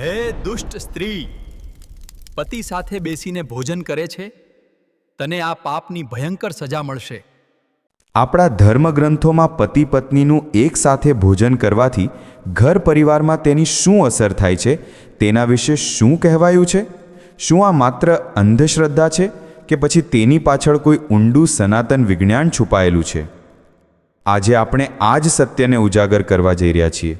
હે દુષ્ટ સ્ત્રી, પતિ સાથે બેસીને ભોજન કરે છે? તને આ પાપની ભયંકર સજા મળશે. આપણા ધર્મગ્રંથોમાં પતિ પત્નીનું એક સાથે ભોજન કરવાથી ઘર પરિવારમાં તેની શું અસર થાય છે? તેના વિશે શું કહેવાયું છે? શું આ માત્ર અંધશ્રદ્ધા છે કે પછી તેની પાછળ કોઈ ઊંડું સનાતન વિજ્ઞાન છુપાયેલું છે? આજે આપણે આ જ સત્યને ઉજાગર કરવા જઈ રહ્યા છીએ.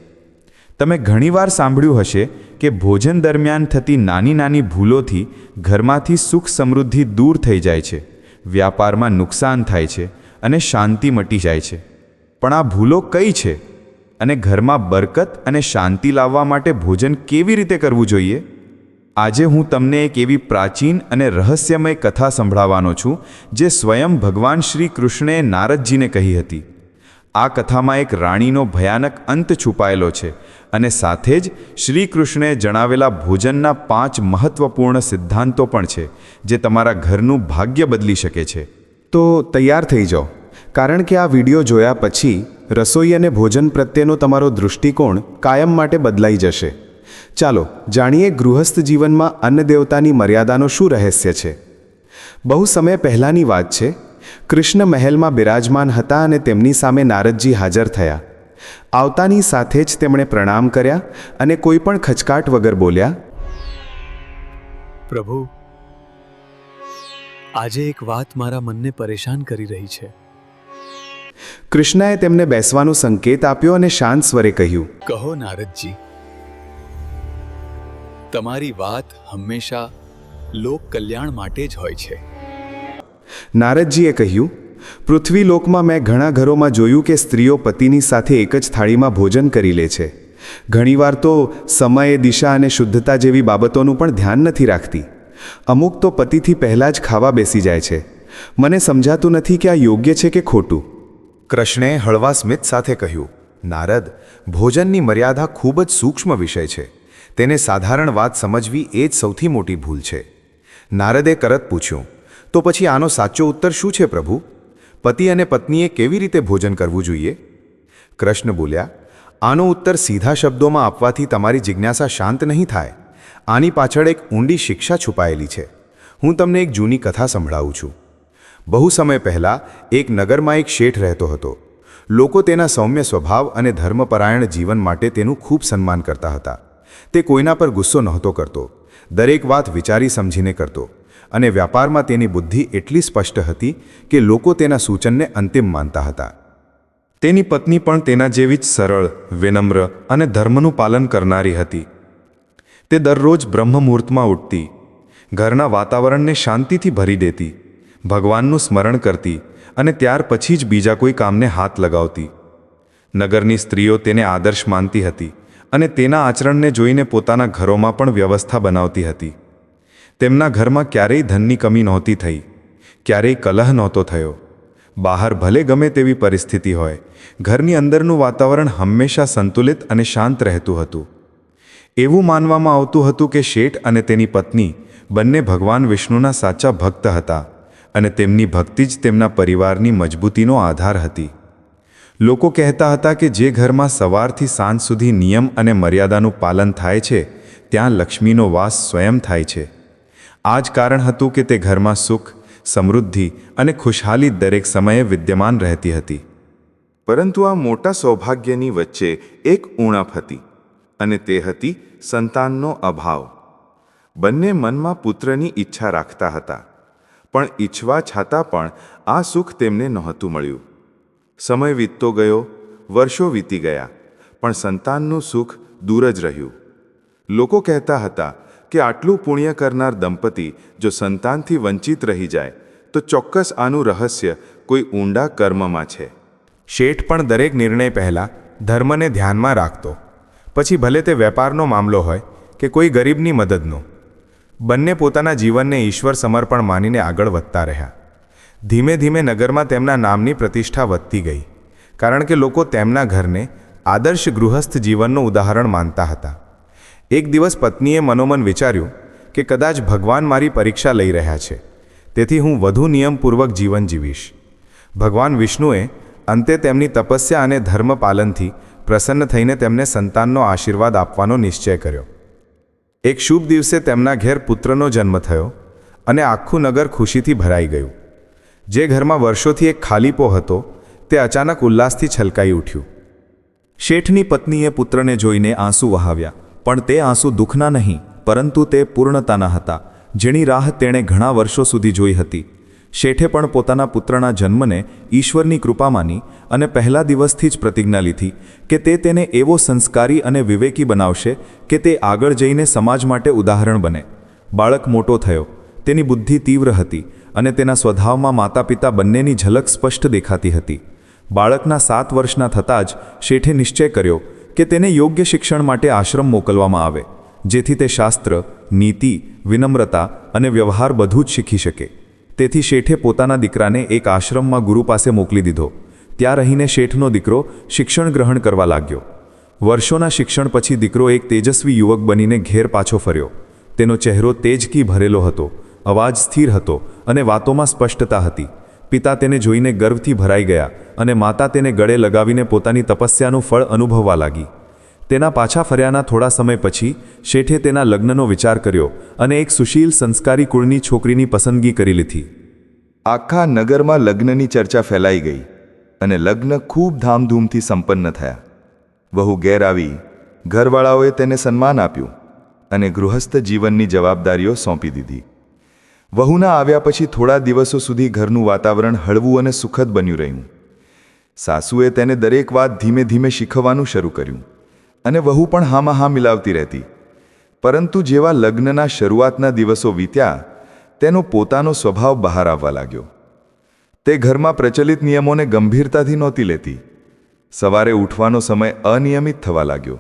તમે ઘણીવાર સાંભળ્યું હશે કે ભોજન દરમિયાન થતી નાની નાની ભૂલોથી ઘરમાંથી સુખ સમૃદ્ધિ દૂર થઈ જાય છે, વ્યાપારમાં નુકસાન થાય છે અને શાંતિ મટી જાય છે. પણ આ ભૂલો કઈ છે? અને ઘરમાં બરકત અને શાંતિ લાવવા માટે ભોજન કેવી રીતે કરવું જોઈએ? આજે હું તમને એક એવી પ્રાચીન અને રહસ્યમય કથા સંભળાવવાનો છું, જે સ્વયં ભગવાન શ્રી કૃષ્ણએ નારદજીને કહી હતી. આ કથામાં એક રાણીનો ભયાનક અંત છુપાયેલો છે અને સાથે જ શ્રી કૃષ્ણે જણાવેલા ભોજનના પાંચ મહત્વપૂર્ણ સિદ્ધાંતો પણ છે, જે તમારા ઘરનું ભાગ્ય બદલી શકે છે. તો તૈયાર થઈ જાઓ. કારણ કે આ વીડિયો જોયા પછી રસોઈ અને ભોજન પ્રત્યેનો તમારો દૃષ્ટિકોણ કાયમ માટે બદલાઈ જશે. ચાલો જાણીએ ગૃહસ્થ જીવનમાં અન્ન દેવતાની મર્યાદાનો શું રહસ્ય છે. બહુ સમય પહેલાંની વાત છે, કૃષ્ણ મહેલમાં બિરાજમાન હતા અને તેમની સામે નારદજી હાજર થયા. આવતાની સાથે જ તેમણે પ્રણામ કર્યા અને કોઈ પણ ખચકાટ વગર બોલ્યા પ્રભુ આજે એક વાત મારા મનને પરેશાન કરી રહી છે. કૃષ્ણએ તેમને બેસવાનો સંકેત આપ્યો અને શાંત સ્વરે કહ્યું કહો નારદજી તમારી વાત હંમેશા લોક કલ્યાણ માટે જ હોય છે. નારદજીએ કહ્યું પૃથ્વીલોકમાં મેં ઘણા ઘરોમાં જોયું કે સ્ત્રીઓ પતિની સાથે એક જ થાળીમાં ભોજન કરી લે છે. ઘણીવાર તો સમય દિશા અને શુદ્ધતા જેવી બાબતોનું પણ ધ્યાન નથી રાખતી. અમુક તો પતિથી પહેલાં જ ખાવા બેસી જાય છે. મને સમજાતું નથી કે આ યોગ્ય છે કે ખોટું. કૃષ્ણે હળવા સ્મિત સાથે કહ્યું, નારદ, ભોજનની મર્યાદા ખૂબ જ સૂક્ષ્મ વિષય છે. તેને સાધારણ વાત સમજવી એ જ સૌથી મોટી ભૂલ છે. નારદે કરત પૂછ્યું, તો પછી આનો સાચો ઉત્તર શું છે પ્રભુ? પતિ અને પત્નીએ કેવી રીતે ભોજન કરવું જોઈએ? કૃષ્ણ બોલ્યા, આનો ઉત્તર સીધા શબ્દોમાં આપવાથી તમારી જિજ્ઞાસા શાંત નહીં થાય. આની પાછળ એક ઊંડી શિક્ષા છુપાયેલી છે. હું તમને એક જૂની કથા સંભળાવું છું. બહુ સમય પહેલાં એક નગરમાં એક શેઠ રહેતો હતો. લોકો તેના સૌમ્ય સ્વભાવ અને ધર્મપરાયણ જીવન માટે તેનું ખૂબ સન્માન કરતા હતા. તે કોઈના પર ગુસ્સો નહોતો કરતો. દરેક વાત વિચારી સમજીને કરતો. અને વ્યાપારમાં તેની બુદ્ધિ એટલી સ્પષ્ટ હતી કે લોકો તેના સૂચનને અંતિમ માનતા હતા. તેની પત્ની પણ તેના જેવી જ સરળ, વિનમ્ર અને ધર્મનું પાલન કરનારી હતી. તે દરરોજ બ્રહ્મમુહૂર્તમાં ઉઠતી, ઘરના વાતાવરણને શાંતિથી ભરી દેતી, ભગવાનનું સ્મરણ કરતી અને ત્યાર પછી જ બીજા કોઈ કામને હાથ લગાવતી. નગરની સ્ત્રીઓ તેને આદર્શ માનતી હતી અને તેના આચરણને જોઈને પોતાના ઘરોમાં પણ વ્યવસ્થા બનાવતી હતી. તેમના ઘરમાં ક્યારેય ધનની કમી નહોતી થઈ, ક્યારેય કલહ નહોતો થયો. બહાર ભલે ગમે તેવી પરિસ્થિતિ હોય, ઘરની અંદરનું વાતાવરણ હંમેશા સંતુલિત અને શાંત રહેતું હતું. એવું માનવામાં આવતું હતું કે શેઠ અને તેની પત્ની બંને ભગવાન વિષ્ણુના સાચા ભક્ત હતા અને તેમની ભક્તિ જ તેમના પરિવારની મજબૂતીનો આધાર હતી. લોકો કહેતા હતા કે જે ઘરમાં સવારથી સાંજ સુધી નિયમ અને મર્યાદાનું પાલન થાય છે, ત્યાં લક્ષ્મીનો વાસ સ્વયં થાય છે. આ જ કારણ હતું કે તે ઘરમાં સુખ, સમૃદ્ધિ અને ખુશહાલી દરેક સમયે વિદ્યમાન રહેતી હતી. પરંતુ આ મોટા સૌભાગ્યની વચ્ચે એક ઉણપ હતી અને તે હતી સંતાનનો અભાવ. બંને મનમાં પુત્રની ઈચ્છા રાખતા હતા, પણ ઈચ્છવા છતાં પણ આ સુખ તેમને નહોતું મળ્યું. સમય વીતતો ગયો, વર્ષો વીતી ગયા, પણ સંતાનનું સુખ દૂર જ રહ્યું. લોકો કહેતા હતા કે આટલું પુણ્ય કરનાર દંપતી જો સંતાનથી વંચિત રહી જાય, તો ચોક્કસ આનું રહસ્ય કોઈ ઊંડા કર્મમાં છે. શેઠ પણ દરેક નિર્ણય પહેલાં ધર્મને ધ્યાનમાં રાખતો. પછી ભલે તે વેપારનો મામલો હોય કે કોઈ ગરીબની મદદનો. બંને પોતાના જીવનને ઈશ્વર સમર્પણ માનીને આગળ વધતા રહ્યા. ધીમે ધીમે નગરમાં તેમના નામની પ્રતિષ્ઠા વધતી ગઈ, કારણ કે લોકો તેમના ઘરને આદર્શ ગૃહસ્થ જીવનનું ઉદાહરણ માનતા હતા. એક દિવસ પત્નીએ મનોમન વિચાર્યું કે કદાચ ભગવાન મારી પરીક્ષા લઈ રહ્યા છે. તેથી હું વધુ નિયમપૂર્વક જીવન જીવીશ. ભગવાન વિષ્ણુએ અંતે તેમની તપસ્યા અને ધર્મ પાલનથી પ્રસન્ન થઈને તેમને સંતાનનો આશીર્વાદ આપવાનો નિશ્ચય કર્યો. એક શુભ દિવસે તેમના ઘેર પુત્રનો જન્મ થયો અને આખું નગર ખુશીથી ભરાઈ ગયું. જે ઘરમાં વર્ષોથી એક ખાલીપો હતો, તે અચાનક ઉલ્લાસથી છલકાઈ ઉઠ્યું. શેઠની પત્નીએ પુત્રને જોઈને આંસુ વહાવ્યા. પણ તે આંસુ દુઃખના નહીં, પરંતુ તે પૂર્ણતાના હતા, જેની રાહ તેણે ઘણા વર્ષો સુધી જોઈ હતી. શેઠે પણ પોતાના પુત્રના જન્મને ઈશ્વરની કૃપા માની અને પહેલા દિવસથી જ પ્રતિજ્ઞા લીધી કે તે તેને એવો સંસ્કારી અને વિવેકી બનાવશે કે તે આગળ જઈને સમાજ માટે ઉદાહરણ બને. બાળક મોટો થયો. તેની બુદ્ધિ તીવ્ર હતી અને તેના સ્વભાવમાં માતા પિતા બંનેની ઝલક સ્પષ્ટ દેખાતી હતી. બાળકના સાત વર્ષના થતાં જ શેઠે નિશ્ચય કર્યો કે તેને યોગ્ય શિક્ષણ માટે આશ્રમ મોકલવામાં આવે, જેથી તે શાસ્ત્ર, નીતિ, વિનમ્રતા અને વ્યવહાર બધું જ શીખી શકે. તેથી શેઠે પોતાના દીકરાને એક આશ્રમમાં ગુરુ પાસે મોકલી દીધો. ત્યાં રહીને શેઠનો દીકરો શિક્ષણ ગ્રહણ કરવા લાગ્યો. વર્ષોના શિક્ષણ પછી દીકરો એક તેજસ્વી યુવક બનીને ઘેર પાછો ફર્યો. તેનો ચહેરો તેજકી ભરેલો હતો, અવાજ સ્થિર હતો અને વાતોમાં સ્પષ્ટતા હતી. પિતા તેને જોઈને ગર્વથી ભરાઈ ગયા અને માતા તેને ગળે લગાવીને પોતાની તપસ્યાનું ફળ અનુભવવા લાગી. તેના પાછા ફર્યાના થોડા સમય પછી, શેઠે તેના લગ્નનો વિચાર કર્યો અને એક સુશીલ સંસ્કારી કુળની છોકરીની પસંદગી કરી લીધી. આખા નગરમાં લગ્નની ચર્ચા ફેલાઈ ગઈ અને લગ્ન ખૂબ ધામધૂમથી સંપન્ન થયા. વહુ ઘેર આવી, ઘરવાળાઓએ તેને સન્માન આપ્યું અને ગૃહસ્થ જીવનની જવાબદારીઓ સોંપી દીધી. વહુના આવ્યા પછી થોડા દિવસો સુધી ઘરનું વાતાવરણ હળવું અને સુખદ બન્યું રહ્યું. સાસુએ તેને દરેક વાત ધીમે ધીમે શીખવવાનું શરૂ કર્યું અને વહુ પણ હામાં હા મિલાવતી રહેતી. પરંતુ જેવા લગ્નના શરૂઆતના દિવસો વીત્યા, તેનો પોતાનો સ્વભાવ બહાર આવવા લાગ્યો. તે ઘરમાં પ્રચલિત નિયમોને ગંભીરતાથી નહોતી લેતી. સવારે ઉઠવાનો સમય અનિયમિત થવા લાગ્યો.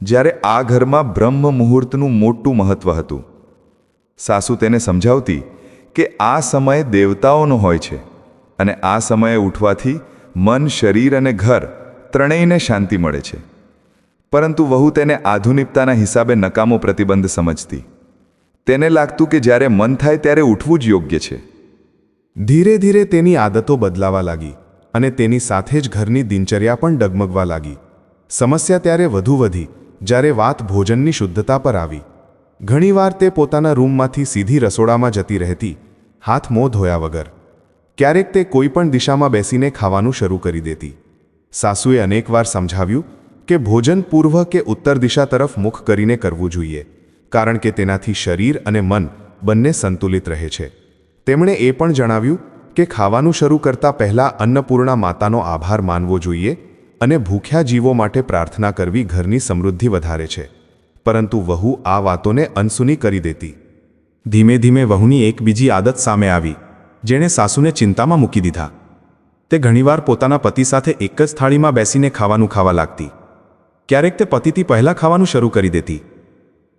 જ્યારે આ ઘરમાં બ્રહ્મ મુહૂર્તનું મોટું મહત્વ હતું. સાસુ તેને સમજાવતી કે આ સમય દેવતાઓનો હોય છે અને આ સમયે ઉઠવાથી મન, શરીર અને ઘર ત્રણેયને શાંતિ મળે છે. પરંતુ વહુ તેને આધુનિકતાના હિસાબે નકામો પ્રતિબંધ સમજતી. તેને લાગતું કે જ્યારે મન થાય ત્યારે ઉઠવું જ યોગ્ય છે. ધીરે ધીરે તેની આદતો બદલાવા લાગી અને તેની સાથે જ ઘરની દિનચર્યા પણ ડગમગવા લાગી. સમસ્યા ત્યારે વધુ વધી જ્યારે વાત ભોજનની શુદ્ધતા પર આવી. ઘણીવાર તે પોતાના રૂમમાંથી સીધી રસોડામાં જતી રહેતી, હાથ મોં ધોયા વગર. ક્યારેક તે કોઈપણ દિશામાં બેસીને ખાવાનું શરૂ કરી દેતી. સાસુએ અનેકવાર સમજાવ્યું કે ભોજન પૂર્વ કે ઉત્તર દિશા તરફ મુખ કરીને કરવું જોઈએ, કારણ કે તેનાથી શરીર અને મન બંને સંતુલિત રહે છે. તેમણે એ પણ જણાવ્યું કે ખાવાનું શરૂ કરતા પહેલાં અન્નપૂર્ણા માતાનો આભાર માનવો જોઈએ અને ભૂખ્યા જીવો માટે પ્રાર્થના કરવી ઘરની સમૃદ્ધિ વધારે છે. પરંતુ વહુ આ વાતોને અનસુની કરી દેતી. ધીમે ધીમે વહુની એક બીજી આદત સામે આવી, જેણે સાસુને ચિંતામાં મૂકી દીધા. તે ઘણીવાર પોતાના પતિ સાથે એક જ થાળીમાં બેસીને ખાવાનું ખાવા લાગતી. ક્યારેક તે પતિથી પહેલાં ખાવાનું શરૂ કરી દેતી.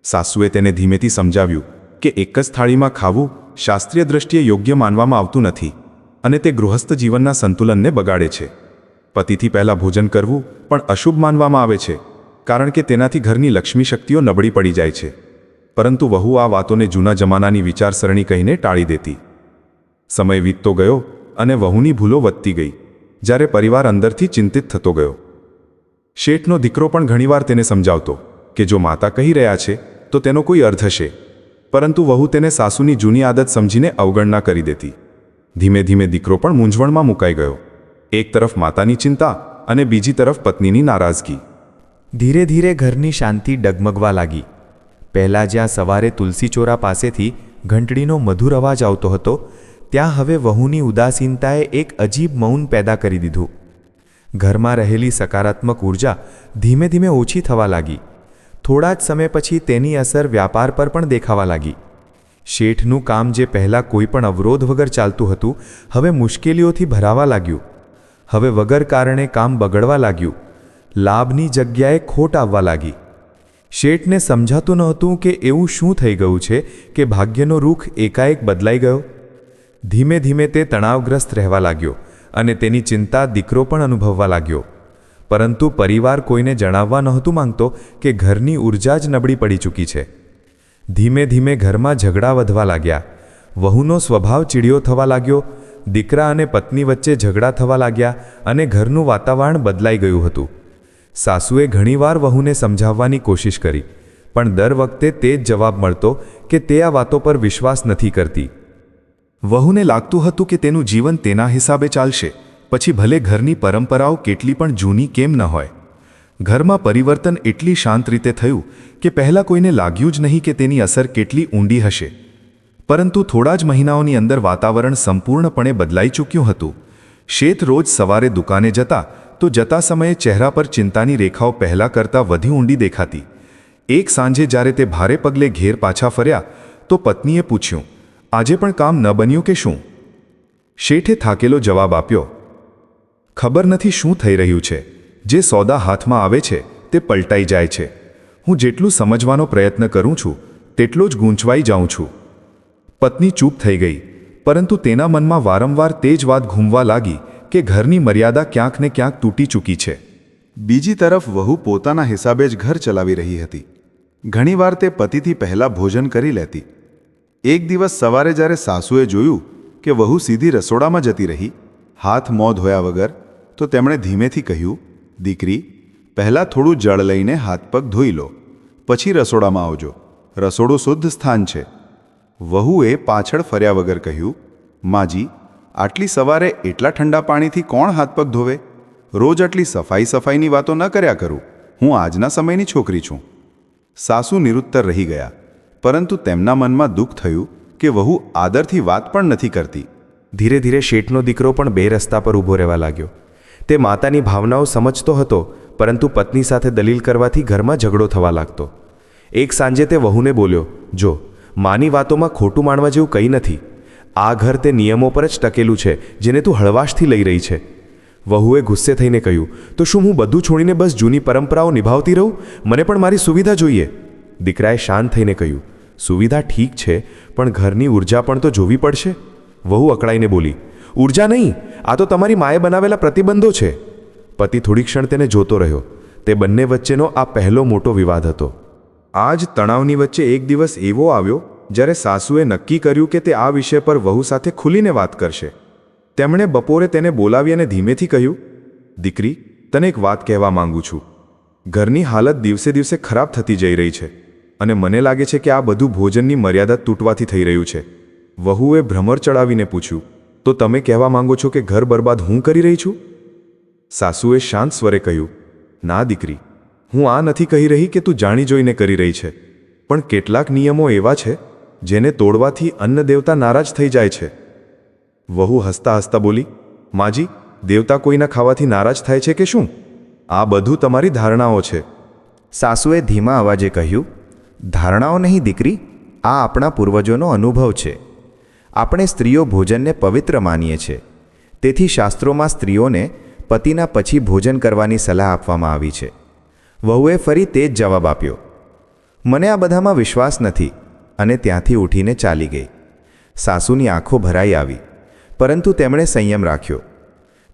સાસુએ તેને ધીમેથી સમજાવ્યું કે એક જ થાળીમાં ખાવું શાસ્ત્રીય દ્રષ્ટિએ યોગ્ય માનવામાં આવતું નથી અને તે ગૃહસ્થ જીવનના સંતુલનને બગાડે છે. પતિથી પહેલાં ભોજન કરવું પણ અશુભ માનવામાં આવે છે. કારણ કે તેનાથી ઘરની લક્ષ્મી શક્તિઓ નબળી પડી જાય છે. પરંતુ વહુ આ વાતોને જૂના જમાનાની વિચારસરણી કહીને ટાળી દેતી. સમય વીતતો ગયો અને વહુની ભૂલો વધતી ગઈ, જ્યારે પરિવાર અંદરથી ચિંતિત થતો ગયો. શેઠનો દીકરો પણ ઘણીવાર તેને સમજાવતો કે જો માતા કહી રહ્યા છે, તો તેનો કોઈ અર્થ હશે. પરંતુ વહુ તેને સાસુની જૂની આદત સમજીને અવગણના કરી દેતી. ધીમે ધીમે દીકરો પણ મૂંઝવણમાં મુકાઈ ગયો. એક તરફ માતાની ચિંતા અને બીજી તરફ પત્નીની નારાજગી. ધીરે ધીરે ઘરની શાંતિ ડગમગવા લાગી. પહેલાં જ્યાં સવારે તુલસીચોરા પાસેથી ઘંટડીનો મધુર અવાજ આવતો હતો, ત્યાં હવે વહુની ઉદાસીનતાએ એક અજીબ મૌન પેદા કરી દીધું. ઘરમાં રહેલી સકારાત્મક ઊર્જા ધીમે ધીમે ઓછી થવા લાગી. થોડા જ સમય પછી તેની અસર વ્યાપાર પર પણ દેખાવા લાગી. શેઠનું કામ જે પહેલાં કોઈ પણ અવરોધ વગર ચાલતું હતું, હવે મુશ્કેલીઓથી ભરાવા લાગ્યું. હવે વગર કારણે કામ બગડવા લાગ્યું. લાભની જગ્યાએ ખોટ આવવા લાગી. શેઠને સમજાતું નહોતું કે એવું શું થઈ ગયું છે કે ભાગ્યનો રૂખ એકાએક બદલાઈ ગયો. ધીમે ધીમે તે તણાવગ્રસ્ત રહેવા લાગ્યો અને તેની ચિંતા દીકરો પણ અનુભવવા લાગ્યો. પરંતુ પરિવાર કોઈને જણાવવા નહોતું માંગતો કે ઘરની ઊર્જા જ નબળી પડી ચૂકી છે. ધીમે ધીમે ઘરમાં ઝઘડા વધવા લાગ્યા. વહુનો સ્વભાવ ચીડિયો થવા લાગ્યો. દીકરા અને પત્ની વચ્ચે ઝઘડા થવા લાગ્યા અને ઘરનું વાતાવરણ બદલાઈ ગયું હતું. સાસુએ ઘણીવાર વહુને સમજાવવાની કોશિશ કરી, પણ દર વખતે તે જ જવાબ મળતો કે તે આ વાતો પર વિશ્વાસ નથી કરતી. વહુને લાગતું હતું કે તેનું જીવન તેના હિસાબે ચાલશે, પછી ભલે ઘરની પરંપરાઓ કેટલી પણ જૂની કેમ ન હોય. ઘરમાં પરિવર્તન એટલી શાંત રીતે થયું કે પહેલાં કોઈને લાગ્યું જ નહીં કે તેની અસર કેટલી ઊંડી હશે. પરંતુ થોડા જ મહિનાઓની અંદર વાતાવરણ સંપૂર્ણપણે બદલાઈ ચૂક્યું હતું. શેત રોજ સવારે દુકાને જતા તો જતા સમયે ચહેરા પર ચિંતાની રેખાઓ પહેલાં કરતાં વધુ ઊંડી દેખાતી. એક સાંજે જ્યારે તે ભારે પગલે ઘેર પાછા ફર્યા, તો પત્નીએ પૂછ્યું, આજે પણ કામ ન બન્યું કે શું? શેઠે થાકેલો જવાબ આપ્યો, ખબર નથી શું થઈ રહ્યું છે. જે સોદા હાથમાં આવે છે, તે પલટાઈ જાય છે. હું જેટલું સમજવાનો પ્રયત્ન કરું છું, તેટલો જ ગૂંચવાઈ જાઉં છું. પત્ની ચૂપ થઈ ગઈ, પરંતુ તેના મનમાં વારંવાર તે જ વાત ઘૂમવા લાગી કે ઘરની મર્યાદા ક્યાંક ને ક્યાંક તૂટી ચૂકી છે. બીજી તરફ વહુ પોતાના હિસાબે જ ઘર ચલાવી રહી હતી. ઘણીવાર તે પતિથી પહેલાં ભોજન કરી લેતી. એક દિવસ સવારે જ્યારે સાસુએ જોયું કે વહુ સીધી રસોડામાં જતી રહી, હાથ મોં ધોયા વગર, તો તેમણે ધીમેથી કહ્યું, દીકરી, પહેલાં થોડું જળ લઈને હાથ પગ ધોઈ લો, પછી રસોડામાં આવજો. રસોડું શુદ્ધ સ્થાન છે. વહુએ પાછળ ફર્યા વગર કહ્યું, માજી આટલી સવારે એટલા ઠંડા પાણીથી કોણ હાથ પગ ધોવે? રોજ આટલી સફાઈ સફાઈની વાતો ન કર્યા કરું? હું આજના સમયની છોકરી છું. સાસુ નિરુત્તર રહી ગયા. પરંતુ તેમના મનમાં દુઃખ થયું કે વહુ આદરથી વાત પણ નથી કરતી. ધીરે ધીરે શેઠનો દીકરો પણ બે રસ્તા પર ઊભો રહેવા લાગ્યો. તે માતાની ભાવનાઓ સમજતો હતો, પરંતુ પત્ની સાથે દલીલ કરવાથી ઘરમાં ઝઘડો થવા લાગતો. એક સાંજે તે વહુને બોલ્યો, જો, માની વાતોમાં ખોટું માણવા જેવું કંઈ નથી. આ ઘર તે નિયમો પર જ ટકેલું છે, જેને તું હળવાશથી લઈ રહી છે. વહુએ ગુસ્સે થઈને કહ્યું, તો શું હું બધું છોડીને બસ જૂની પરંપરાઓ નિભાવતી રહું? મને પણ મારી સુવિધા જોઈએ. દીકરાએ શાંત થઈને કહ્યું, સુવિધા ઠીક છે, પણ ઘરની ઊર્જા પણ તો જોવી પડશે. વહુ અકળાઈને બોલી ઊર્જા નહીં, આ તો તમારી માએ બનાવેલા પ્રતિબંધો છે. પતિ થોડી ક્ષણ તેને જોતો રહ્યો. તે બંને વચ્ચેનો આ પહેલો મોટો વિવાદ હતો. આ જ તણાવની વચ્ચે એક દિવસ એવો આવ્યો જ્યારે સાસુએ નક્કી કર્યું કે તે આ વિષય પર વહુ સાથે ખુલીને વાત કરશે, તેમણે બપોરે તેને બોલાવી અને ધીમેથી કહ્યું, દીકરી, તને એક વાત કહેવા માંગુ છું. ઘરની હાલત દિવસે દિવસે ખરાબ થતી જઈ રહી છે અને મને લાગે છે કે આ બધું ભોજનની મર્યાદા તૂટવાથી થઈ રહ્યું છે. વહુએ ભ્રમર ચડાવીને પૂછ્યું, તો તમે કહેવા માંગો છો કે ઘર બરબાદ હું કરી રહી છું? સાસુએ શાંત સ્વરે કહ્યું, ના, દીકરી. હું આ નથી કહી રહી કે તું જાણી જોઈને કરી રહી છે, પણ કેટલાક નિયમો એવા છે જેને તોડવાથી અન્ન દેવતા નારાજ થઈ જાય છે. વહુ હસતા હસતા બોલી, માજી, દેવતા કોઈના ખાવાથી નારાજ થાય છે કે શું? આ બધું તમારી ધારણાઓ છે. સાસુએ ધીમા અવાજે કહ્યું, ધારણાઓ નહીં, દીકરી. આ આપણા પૂર્વજોનો અનુભવ છે. આપણે સ્ત્રીઓ ભોજનને પવિત્ર માનીએ છીએ તેથી શાસ્ત્રોમાં સ્ત્રીઓને પતિના પછી ભોજન કરવાની સલાહ આપવામાં આવી છે. વહુએ ફરી તે જ જવાબ આપ્યો, મને આ બધામાં વિશ્વાસ નથી. અને ત્યાંથી ઉઠીને ચાલી ગઈ. સાસુની આંખો ભરાઈ આવી, પરંતુ તેમણે સંયમ રાખ્યો.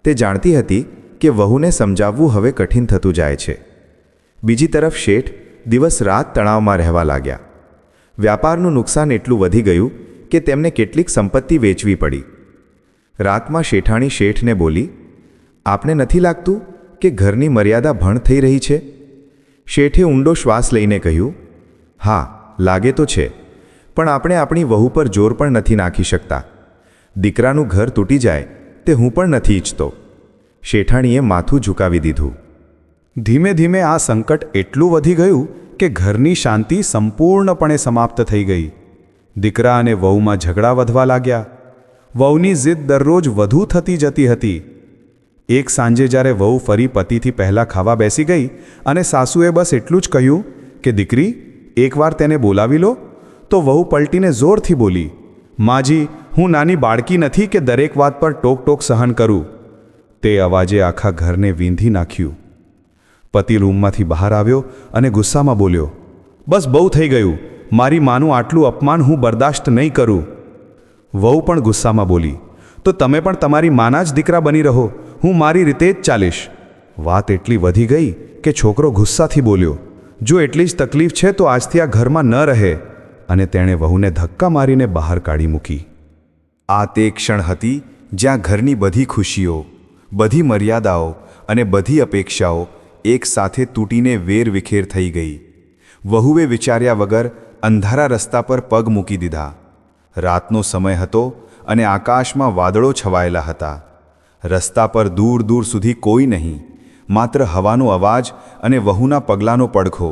તે જાણતી હતી કે વહુને સમજાવવું હવે કઠિન થતું જાય છે. બીજી તરફ શેઠ દિવસ રાત તણાવમાં રહેવા લાગ્યા. વ્યાપારનું નુકસાન એટલું વધી ગયું કે તેમને કેટલીક સંપત્તિ વેચવી પડી. રાતમાં શેઠાણી શેઠને બોલી, આપને નથી લાગતું કે ઘરની મર્યાદા ભણ થઈ રહી છે? શેઠે ઊંડો શ્વાસ લઈને કહ્યું, હા, લાગે તો છે. પણ આપણે આપણી વહુ પર જોર પણ નથી નાખી શકતા. દીકરાનું ઘર તૂટી જાય, તે હું પણ નથી ઈચ્છતો. શેઠાણીએ માથું ઝુકાવી દીધું. ધીમે ધીમે આ સંકટ એટલું વધી ગયું કે ઘરની શાંતિ સંપૂર્ણપણે સમાપ્ત થઈ ગઈ. દીકરા અને વહુમાં ઝઘડા વધવા લાગ્યા. વહુની જીદ દરરોજ વધુ થતી જતી હતી. એક સાંજે જ્યારે વહુ ફરી પતિથી પહેલાં ખાવા બેસી ગઈ અને સાસુએ બસ એટલું જ કહ્યું કે, દીકરી એકવાર તેને બોલાવી લો તો વહુ પલટીને જોરથી બોલી, માજી, હું નાની બાળકી નથી કે દરેક વાત પર ટોક ટોક સહન કરું. તે અવાજે આખા ઘરને વીંધી નાખ્યું. પતિ રૂમમાંથી બહાર આવ્યો અને ગુસ્સામાં બોલ્યો, બસ બહુ થઈ ગયું. મારી માનું આટલું અપમાન હું બરદાશ્ત નહીં કરું. વહુ પણ ગુસ્સામાં બોલી, તો તમે પણ તમારી માના જ દીકરા બની રહો. હું મારી રીતે જ ચાલીશ. વાત એટલી વધી ગઈ કે છોકરો ગુસ્સાથી બોલ્યો, જો એટલી જ તકલીફ છે તો આજથી આ ઘરમાં ન રહે. અને તેણે વહુને ધક્કા મારીને બહાર કાઢી મૂકી. આ તે ક્ષણ હતી જ્યાં ઘરની બધી ખુશીઓ, બધી મર્યાદાઓ અને બધી અપેક્ષાઓ એક સાથે તૂટીને વેરવિખેર થઈ ગઈ. વહુએ વિચાર્યા વગર અંધારા રસ્તા પર પગ મૂકી દીધા. રાતનો સમય હતો અને આકાશમાં વાદળો છવાયેલા હતા. રસ્તા પર દૂર દૂર સુધી કોઈ નહીં, માત્ર હવાનો અવાજ અને વહુના પગલાંનો પડખો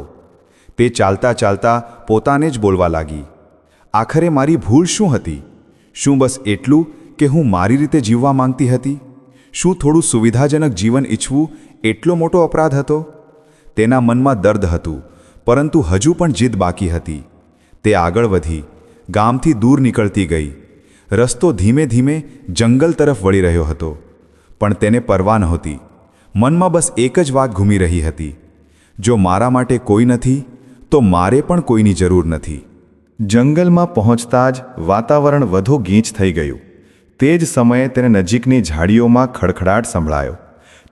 તે ચાલતા ચાલતા પોતાને જ બોલવા લાગી. આખરે મારી ભૂલ શું હતી? શું બસ એટલું કે હું મારી રીતે જીવવા માંગતી હતી? શું થોડું સુવિધાજનક જીવન ઈચ્છવું એટલો મોટો અપરાધ હતો? તેના મનમાં દર્દ હતું, પરંતુ હજુ પણ જીદ બાકી હતી. તે આગળ વધી, ગામથી દૂર નીકળતી ગઈ. રસ્તો ધીમે ધીમે જંગલ તરફ વળી રહ્યો હતો, પણ તેને પરવા નહોતી. મનમાં બસ એક જ વાત ઘૂમી રહી હતી. જો મારા માટે કોઈ નથી તો મારે પણ કોઈની જરૂર નથી. જંગલમાં પહોંચતા જ વાતાવરણ વધુ ગીચ થઈ ગયું. તે જ સમયે તેને નજીકની ઝાડીઓમાં ખડખડાટ સંભળાયો.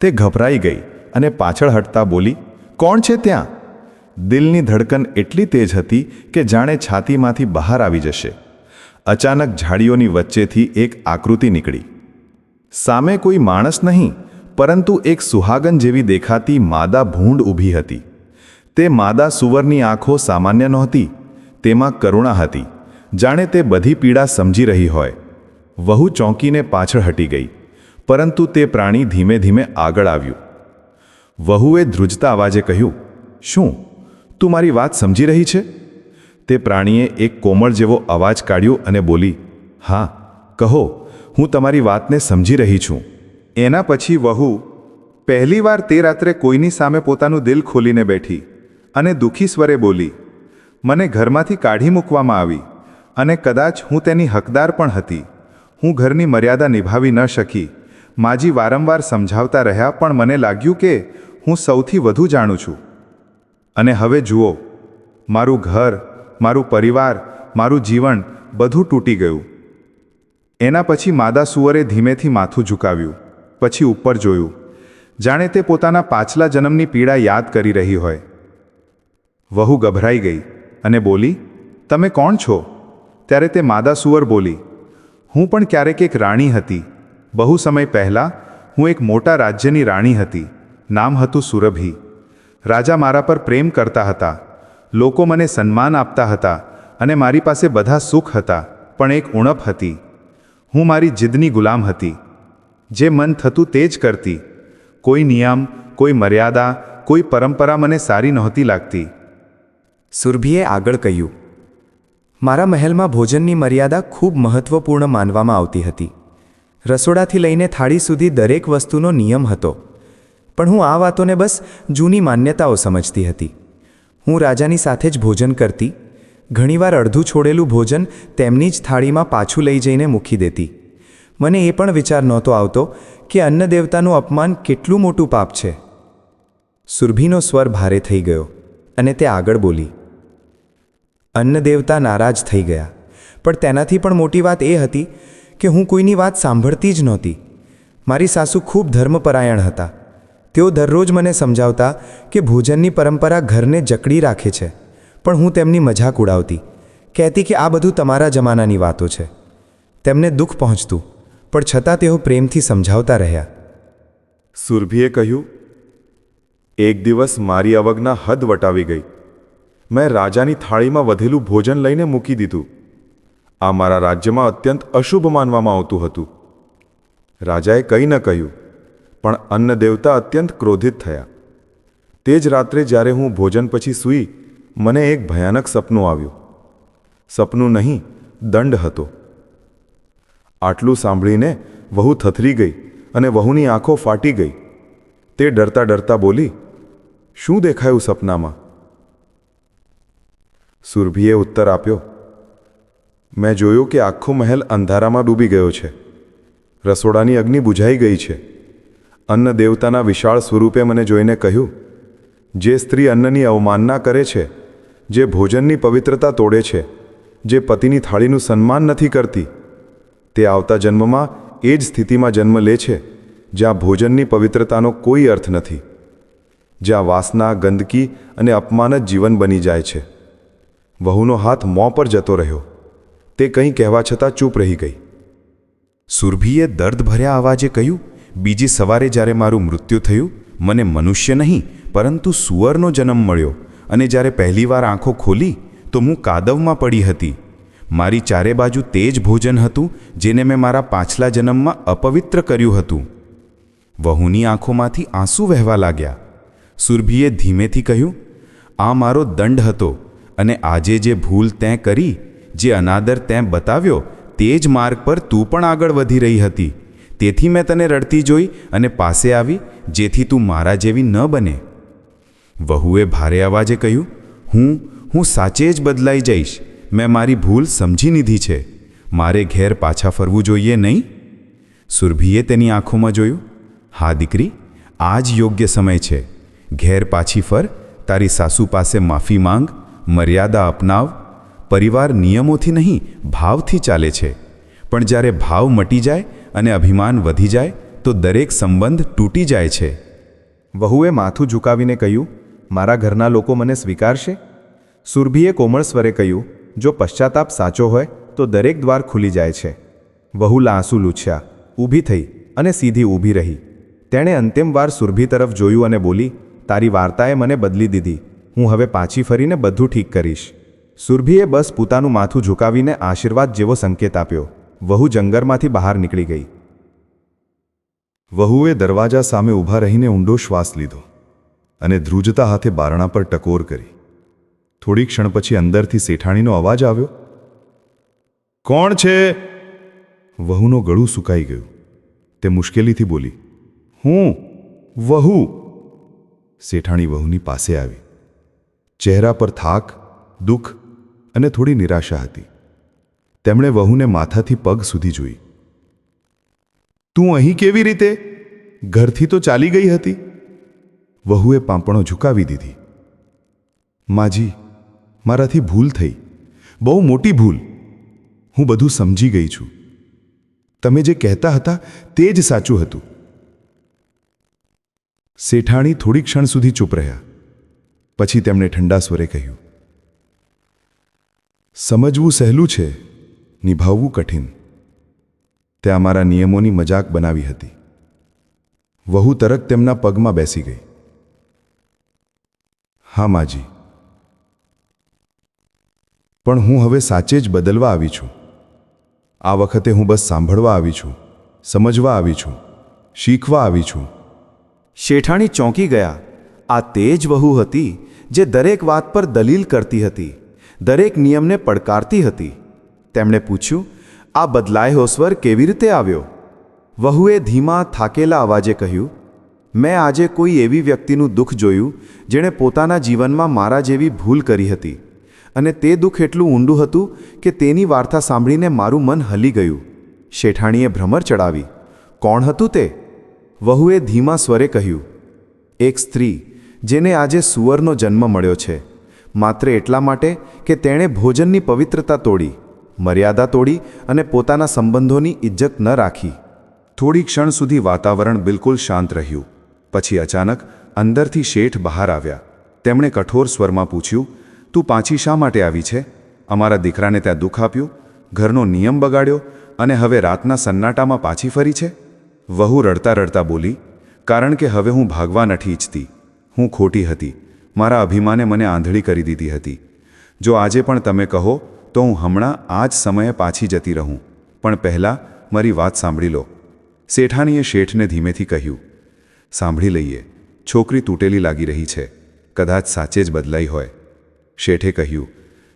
તે ગભરાઈ ગઈ અને પાછળ હટતા બોલી, કોણ છે ત્યાં? દિલની ધડકન એટલી તેજ હતી કે જાણે છાતીમાંથી બહાર આવી જશે. અચાનક ઝાડીઓની વચ્ચેથી એક આકૃતિ નીકળી. સામે કોઈ માણસ નહીં, પરંતુ એક સુહાગન જેવી દેખાતી માદા ભૂંડ ઊભી હતી. તે માદા સુવરની આંખો સામાન્ય નહોતી, તેમાં કરુણા હતી, જાણે તે બધી પીડા સમજી રહી હોય. વહુ ચોંકીને પાછળ હટી ગઈ, પરંતુ તે પ્રાણી ધીમે ધીમે આગળ આવ્યું. વહુએ ધ્રુજતા અવાજે કહ્યું, શું? તું મારી વાત સમજી રહી છે? તે પ્રાણીએ એક કોમળ જેવો અવાજ કાઢ્યો અને બોલી, હા, કહો, હું તમારી વાતને સમજી રહી છું. એના પછી વહુ પહેલીવાર તે રાત્રે કોઈની સામે પોતાનું દિલ ખોલીને બેઠી અને દુઃખી સ્વરે બોલી, મને ઘરમાંથી કાઢી મૂકવામાં આવી અને કદાચ હું તેની હકદાર પણ હતી. હું ઘરની મર્યાદા નિભાવી ન શકી. માજી વારંવાર સમજાવતા રહ્યા પણ મને લાગ્યું કે હું સૌથી વધુ જાણું છું. અને હવે જુઓ, મારું ઘર, મારું પરિવાર, મારું જીવન બધું તૂટી ગયું. એના પછી માદા સુવરે ધીમેથી માથું ઝુકાવ્યું, પછી ઉપર જોયું. જાણે તે પોતાના પાછલા જન્મની પીડા યાદ કરી રહી હોય. વહુ ગભરાઈ ગઈ અને બોલી, તમે કોણ છો? ત્યારે તે માદા સુવર બોલી, હું પણ ક્યારેક એક રાણી હતી. બહુ સમય પહેલાં હું એક મોટા રાજ્યની રાણી હતી. નામ હતું સુરભી. રાજા મારા પર પ્રેમ કરતા હતા. લોકો મને સન્માન આપતા હતા અને મારી પાસે બધા સુખ હતા, પણ એક ઉણપ હતી. હું મારી જીદની ગુલામ હતી. જે મન થતું તે જ કરતી. કોઈ નિયમ, કોઈ મર્યાદા, કોઈ પરંપરા મને સારી નહોતી લાગતી. સુરભીએ આગળ કહ્યું, મારા મહેલમાં ભોજનની મર્યાદા ખૂબ મહત્વપૂર્ણ માનવામાં આવતી હતી. રસોડાથી લઈને થાળી સુધી દરેક વસ્તુનો નિયમ હતો. પણ હું આ વાતોને બસ જૂની માન્યતાઓ સમજતી હતી. હું રાજાની સાથે જ ભોજન કરતી, ઘણીવાર અડધું છોડેલું ભોજન તેમની જ થાળીમાં પાછું લઈ જઈને મૂકી દેતી. મને એ પણ વિચાર નહોતો આવતો કે અન્ન દેવતાનું અપમાન કેટલું મોટું પાપ છે. સુરભીનો સ્વર ભારે થઈ ગયો અને તે આગળ બોલી અન્ન દેવતા નારાજ થઈ ગયા. પણ તેનાથી પણ મોટી વાત એ હતી કે હું કોઈની વાત સાંભળતી જ નહોતી. મારી સાસુ ખૂબ ધર્મપરાયણ હતા. તેઓ દરરોજ મને સમજાવતા કે ભોજનની પરંપરા ઘરને જકડી રાખે છે, પણ હું તેમની મજાક ઉડાવતી. કહેતી કે આ બધું તમારા જમાનાની વાતો છે. તેમને દુઃખ પહોંચતું, પણ છતાં તેઓ પ્રેમથી સમજાવતા રહ્યા. સુરભીએ કહ્યું, એક દિવસ મારી અવજ્ઞા હદ વટાવી ગઈ. મેં રાજાની થાળીમાં વધેલું ભોજન લઈને મૂકી દીધું. આ મારા રાજ્યમાં અત્યંત અશુભ માનવામાં આવતું હતું. રાજાએ કંઈ ન કહ્યું, પણ અન્ન દેવતા અત્યંત ક્રોધિત થયા. તે જ રાત્રે જ્યારે હું ભોજન પછી સૂઈ, મને એક ભયાનક સપનું આવ્યું. સપનું નહીં, દંડ હતો. આટલું સાંભળીને વહુ થથરી ગઈ અને વહુની આંખો ફાટી ગઈ. તે ડરતા ડરતા બોલી, શું દેખાયું સપનામાં? સુરભીએ ઉત્તર આપ્યો, મેં જોયું કે આખો મહેલ અંધારામાં ડૂબી ગયો છે. રસોડાની અગ્નિ બુઝાઈ ગઈ છે. અન્ન દેવતાના વિશાળ સ્વરૂપે મને જોઈને કહ્યું, જે સ્ત્રી અન્નની અવમાનના કરે છે, જે ભોજનની પવિત્રતા તોડે છે, જે પતિની થાળીનું સન્માન નથી કરતી, તે આવતા જન્મમાં એ જ સ્થિતિમાં જન્મ લે છે, જ્યાં ભોજનની પવિત્રતાનો કોઈ અર્થ નથી, જ્યાં વાસના, ગંદકી અને અપમાન જ જીવન બની જાય છે. વહુનો હાથ મોં પર જતો રહ્યો. તે કંઈ કહેવા છતાં ચૂપ રહી ગઈ. સુરભીએ દર્દભર્યા અવાજે કહ્યું, બીજી સવારે જ્યારે મારું મૃત્યુ થયું, મને મનુષ્ય નહીં, પરંતુ સુવરનો જન્મ મળ્યો. અને જ્યારે પહેલીવાર આંખો ખોલી, તો હું કાદવમાં પડી હતી. મારી ચારે બાજુ તે જ ભોજન હતું, જેને મેં મારા પાછલા જન્મમાં અપવિત્ર કર્યું હતું. વહુની આંખોમાંથી આંસુ વહેવા લાગ્યા. સુરભીએ ધીમેથી કહ્યું, આ મારો દંડ હતો. અને આજે જે ભૂલ તેં કરી, જે અનાદર તેં બતાવ્યો, તે જ માર્ગ પર તું પણ આગળ વધી રહી હતી. તેથી મેં તને રડતી જોઈ અને પાસે આવી, જેથી તું મારા જેવી ન બને. વહુએ ભારે અવાજે કહ્યું, હું હું સાચે જ બદલાઈ જઈશ. મેં મારી ભૂલ સમજી લીધી છે. મારે ઘેર પાછા ફરવું જોઈએ નહીં? સુરભીએ તેની આંખોમાં જોયું, હા, દીકરી, આ જ યોગ્ય સમય છે. ઘેર પાછી ફર, તારી સાસુ પાસે માફી માંગ મર્યાદા અપનાવ, પરિવાર નિયમોથી નહીં, ભાવથી ચાલે છે. પણ જ્યારે ભાવ મટી જાય અને અભિમાન વધી જાય, તો દરેક સંબંધ તૂટી જાય છે. વહુએ માથું ઝુકાવીને કહ્યું, મારા ઘરના લોકો મને સ્વીકારશે? સુરભીએ કોમળ સ્વરે કહ્યું, જો પશ્ચાતાપ સાચો હોય, તો દરેક દ્વાર ખુલી જાય છે. વહુલા આંસુ લૂછ્યા, ઊભી થઈ અને સીધી ઊભી રહી. તેણે અંતિમ વાર સુરભી તરફ જોયું અને બોલી, તારી વાર્તાએ મને બદલી દીધી. હું હવે પાછી ફરીને બધું ઠીક કરીશ. સુરભીએ બસ પોતાનું માથું ઝુકાવીને આશીર્વાદ જેવો સંકેત આપ્યો. વહુ જંગરમાંથી બહાર નીકળી ગઈ. વહુએ દરવાજા સામે ઊભા રહીને ઊંડો શ્વાસ લીધો અને ધ્રુજતા હાથે બારણા પર ટકોર કરી. થોડી ક્ષણ પછી અંદરથી શેઠાણીનો અવાજ આવ્યો. કોણ છે? વહુનો ગળું સુકાઈ ગયું. તે મુશ્કેલીથી બોલી, હું, વહુ. શેઠાણી વહુની પાસે આવી. ચહેરા પર થાક, દુઃખ અને થોડી નિરાશા હતી. તેમણે વહુને માથાથી પગ સુધી જોઈ. તું અહીં કેવી રીતે? ઘરથી તો ચાલી ગઈ હતી? વહુએ પાંપણો ઝુકાવી દીધી. માજી, મારાથી ભૂલ થઈ. બહુ મોટી ભૂલ. હું બધું સમજી ગઈ છું. તમે જે કહેતા હતા તે જ સાચું હતું. શેઠાણી થોડી ક્ષણ સુધી ચૂપ રહ્યા. પછી તેમણે ઠંડા સ્વરે કહ્યું, સમજવું સહેલું છે, નિભાવવું કઠિન. તે અમારા નિયમોની મજાક બનાવી હતી. વહુ તરત તેમના પગમાં બેસી ગઈ. હા માજી. પણ હું હવે સાચે જ બદલવા આવી છું. આ વખતે હું બસ સાંભળવા આવી છું, સમજવા આવી છું, શીખવા આવી છું. શેઠાણી ચોંકી ગયા. આ તે જ વહુ હતી જે દરેક વાત પર દલીલ કરતી હતી, દરેક નિયમને પડકારતી હતી. તેમણે પૂછ્યું, આ બદલાયો સ્વર કેવી રીતે આવ્યો? વહુએ ધીમા, થાકેલા અવાજે કહ્યું, મેં આજે કોઈ એવી વ્યક્તિનું દુઃખ જોયું જેણે પોતાના જીવનમાં મારા જેવી ભૂલ કરી હતી અને તે દુઃખ એટલું ઊંડું હતું કે તેની વાર્તા સાંભળીને મારું મન હલી ગયું. શેઠાણીએ ભ્રમર ચડાવી, કોણ હતું તે? વહુએ ધીમા સ્વરે કહ્યું, એક સ્ત્રી. જેને આજે સુવરનો જન્મ મળ્યો છે. માત્ર એટલા માટે કે તેણે ભોજનની પવિત્રતા તોડી, મર્યાદા તોડી અને પોતાના સંબંધોની ઇજ્જત ન રાખી. થોડી ક્ષણ સુધી વાતાવરણ બિલકુલ શાંત રહ્યું. પછી અચાનક અંદરથી શેઠ બહાર આવ્યા. તેમણે કઠોર સ્વરમાં પૂછ્યું, તું પાછી શા માટે આવી છે? અમારા દીકરાને ત્યાં દુઃખ આપ્યું, ઘરનો નિયમ બગાડ્યો અને હવે રાતના સન્નાટામાં પાછી ફરી છે? વહુ રડતા રડતા બોલી, કારણ કે હવે હું ભાગવા નથી ઈચ્છતી. હું ખોટી હતી. મારા અભિમાને મને આંધળી કરી દીધી હતી. જો આજે પણ તમે કહો, તો હું હમણાં આ જ સમયે પાછી જતી રહું. પણ પહેલાં મારી વાત સાંભળી લો. શેઠાણીએ શેઠને ધીમેથી કહ્યું, સાંભળી લઈએ. છોકરી તૂટેલી લાગી રહી છે. કદાચ સાચે જ બદલાઈ હોય. શેઠે કહ્યું,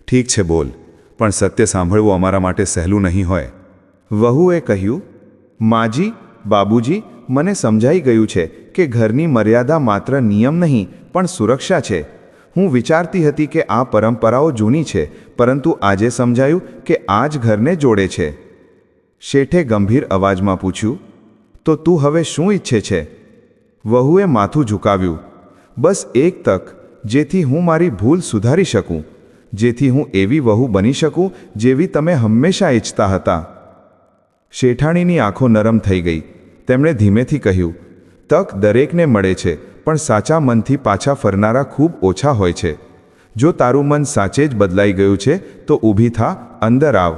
ઠીક છે બોલ, પણ સત્ય સાંભળવું અમારા માટે સહેલું નહીં હોય. વહુએ કહ્યું, માજી, બાબુજી, મને સમજાઈ ગયું છે. કે ઘરની મર્યાદા માત્ર નિયમ નહીં, પણ સુરક્ષા છે. હું વિચારતી હતી કે આ પરંપરાઓ જૂની છે, પરંતુ આજે સમજાયું કે આ જ ઘરને જોડે છે. શેઠે ગંભીર અવાજમાં પૂછ્યું, તો તું હવે શું ઈચ્છે છે? વહુએ માથું ઝુકાવ્યું, બસ એક તક, જેથી હું મારી ભૂલ સુધારી શકું, જેથી હું એવી વહુ બની શકું જેવી તમે હંમેશા ઈચ્છતા હતા. શેઠાણીની આંખો નરમ થઈ ગઈ. તેમણે ધીમેથી કહ્યું તક દરેકને મળે છે, પણ સાચા મનથી પાછા ફરનારા ખૂબ ઓછા હોય છે. જો તારું મન સાચે જ બદલાઈ ગયું છે, તો ઊભી થા, અંદર આવ.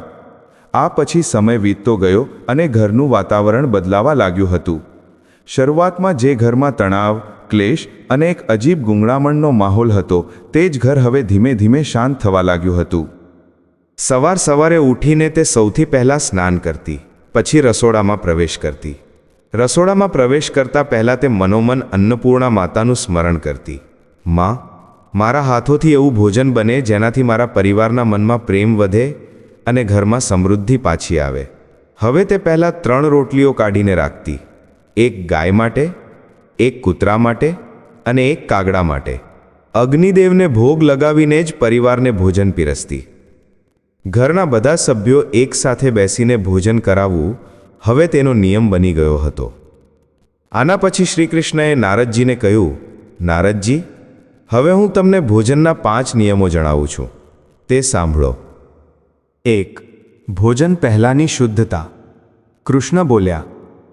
આ પછી સમય વીતતો ગયો અને ઘરનું વાતાવરણ બદલાવા લાગ્યું હતું. શરૂઆતમાં જે ઘરમાં તણાવ, ક્લેશ અને એક અજીબ ગુંગળામણનો માહોલ હતો, તે જ ઘર હવે ધીમે ધીમે શાંત થવા લાગ્યું હતું. સવાર સવારે ઉઠીને તે સૌથી પહેલાં સ્નાન કરતી, પછી રસોડામાં પ્રવેશ કરતી. રસોડામાં પ્રવેશ કરતા પહેલાં તે મનોમન અન્નપૂર્ણા માતાનું સ્મરણ કરતી. માં, મારા હાથોથી એવું ભોજન બને જેનાથી મારા પરિવારના મનમાં પ્રેમ વધે અને ઘરમાં સમૃદ્ધિ પાછી આવે. હવે તે પહેલાં ત્રણ રોટલીઓ કાઢીને રાખતી. એક ગાય માટે, એક કૂતરા માટે અને એક કાગડા માટે. અગ્નિદેવને ભોગ લગાવીને જ પરિવારને ભોજન પીરસતી. ઘરના બધા સભ્યો એકસાથે બેસીને ભોજન કરાવવું હવે તેનો નિયમ બની ગયો હતો. આના પછી શ્રીકૃષ્ણએ નારદજીને કહ્યું, નારદજી, હવે હું તમને ભોજનના પાંચ નિયમો જણાવું છું. તે સાંભળો. એક, ભોજન પહેલાંની શુદ્ધતા. કૃષ્ણ બોલ્યા,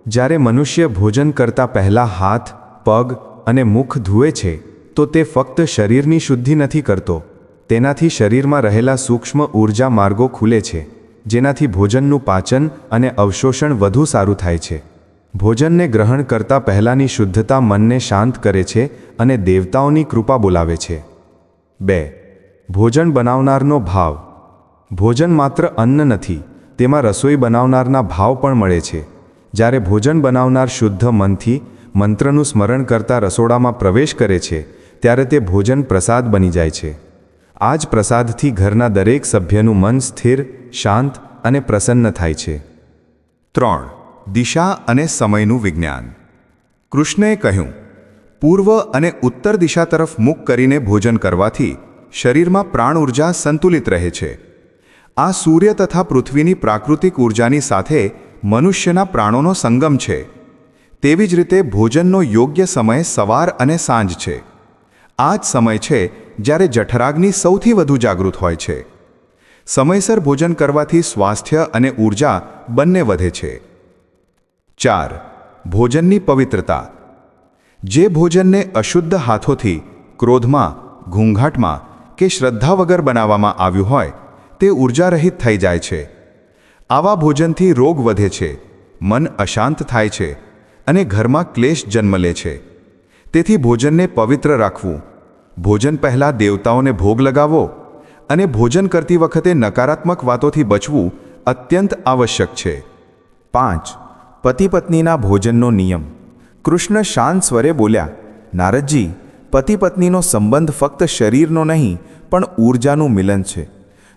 જ્યારે મનુષ્ય ભોજન કરતા પહેલાં હાથ, પગ અને મુખ ધુએ છે, તો તે ફક્ત શરીરની શુદ્ધિ નથી કરતો. તેનાથી શરીરમાં રહેલા સૂક્ષ્મ ઊર્જા માર્ગો ખુલે છે. જેનાથી ભોજનનું પાચન અને અવશોષણ વધુ સારું થાય છે. ભોજનને ગ્રહણ કરતા પહેલાંની શુદ્ધતા મનને શાંત કરે છે અને દેવતાઓની કૃપા બોલાવે છે. બે. ભોજન બનાવનારનો ભાવ. ભોજન માત્ર અન્ન નથી, તેમાં રસોઈ બનાવનારના ભાવ પણ મળે છે. જ્યારે ભોજન બનાવનાર શુદ્ધ મનથી મંત્રનું સ્મરણ કરતા રસોડામાં પ્રવેશ કરે છે, ત્યારે તે ભોજન પ્રસાદ બની જાય છે. આ જ પ્રસાદથી ઘરના દરેક સભ્યનું મન સ્થિર શાંત અને પ્રસન્ન થાય છે. ત્રણ, દિશા અને સમયનું વિજ્ઞાન. કૃષ્ણએ કહ્યું, પૂર્વ અને ઉત્તર દિશા તરફ મુખ કરીને ભોજન કરવાથી શરીરમાં પ્રાણ ઊર્જા સંતુલિત રહે છે. આ સૂર્ય તથા પૃથ્વીની પ્રાકૃતિક ઉર્જાની સાથે મનુષ્યના પ્રાણોનો સંગમ છે. તેવી જ રીતે ભોજનનો યોગ્ય સમય સવાર અને સાંજ છે. આ જ સમય છે જ્યારે જઠરાગ્નિ સૌથી વધુ જાગૃત હોય છે. સમયસર ભોજન કરવાથી સ્વાસ્થ્ય અને ઊર્જા બંને વધે છે. ચાર, ભોજનની પવિત્રતા. જે ભોજનને અશુદ્ધ હાથોથી, ક્રોધમાં, ઘૂંઘાટમાં કે શ્રદ્ધા વગર બનાવવામાં આવ્યું હોય, તે ઉર્જારહિત થઈ જાય છે. આવા ભોજનથી રોગ વધે છે, મન અશાંત થાય છે અને ઘરમાં ક્લેશ જન્મ લે છે. તેથી ભોજનને પવિત્ર રાખવું. ભોજન પહેલાં દેવતાઓને ભોગ લગાવો અને ભોજન કરતી વખતે નકારાત્મક વાતોથી બચવું અત્યંત આવશ્યક છે. પાંચ, પતિ પત્નીના ભોજનનો નિયમ. કૃષ્ણ શાંત સ્વરે બોલ્યા, નારદજી, પતિ પત્નીનો સંબંધ ફક્ત શરીરનો નહીં, પણ ઊર્જાનું મિલન છે.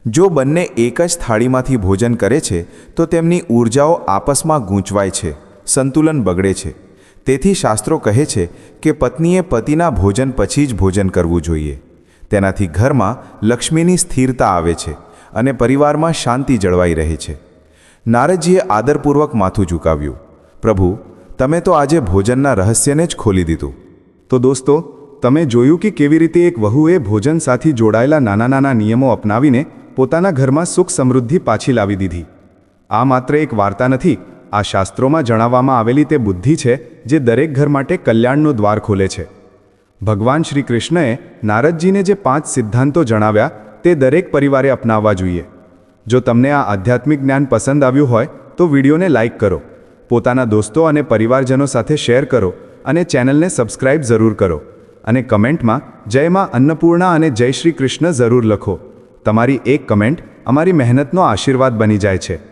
જો બંને એક જ થાળીમાંથી ભોજન કરે છે, તો તેમની ઊર્જાઓ આપસમાં ગૂંચવાય છે, સંતુલન બગડે છે. તેથી શાસ્ત્રો કહે છે કે પત્નીએ પતિના ભોજન પછી જ ભોજન કરવું જોઈએ. તેનાથી ઘરમાં લક્ષ્મીની સ્થિરતા આવે છે અને પરિવારમાં શાંતિ જળવાઈ રહે છે. નારદજીએ આદરપૂર્વક માથું ઝુકાવ્યું. પ્રભુ, તમે તો આજે ભોજનના રહસ્યને જ ખોલી દીધું. તો દોસ્તો, તમે જોયું કે કેવી રીતે એક વહુએ ભોજન સાથે જોડાયેલા નાના નાના નિયમો અપનાવીને પોતાના ઘરમાં સુખ સમૃદ્ધિ પાછી લાવી દીધી. આ માત્ર એક વાર્તા નથી, આ શાસ્ત્રોમાં જણાવવામાં આવેલી તે બુદ્ધિ છે જે દરેક ઘર માટે કલ્યાણનો દ્વાર ખોલે છે. ભગવાન શ્રી કૃષ્ણએ નારદજીને જે પાંચ સિદ્ધાંતો જણાવ્યા, તે દરેક પરિવારે અપનાવવા જોઈએ. જો તમને આ આધ્યાત્મિક જ્ઞાન પસંદ આવ્યું હોય, તો વિડીયોને લાઇક કરો. પોતાના દોસ્તો અને પરિવારજનો સાથે શેર કરો અને ચેનલને સબસ્ક્રાઇબ જરૂર કરો. અને કમેન્ટમાં, જય માં અન્નપૂર્ણા અને જય શ્રી કૃષ્ણ જરૂર લખો. તમારી એક કમેન્ટ અમારી મહેનતનો આશીર્વાદ બની જાય છે.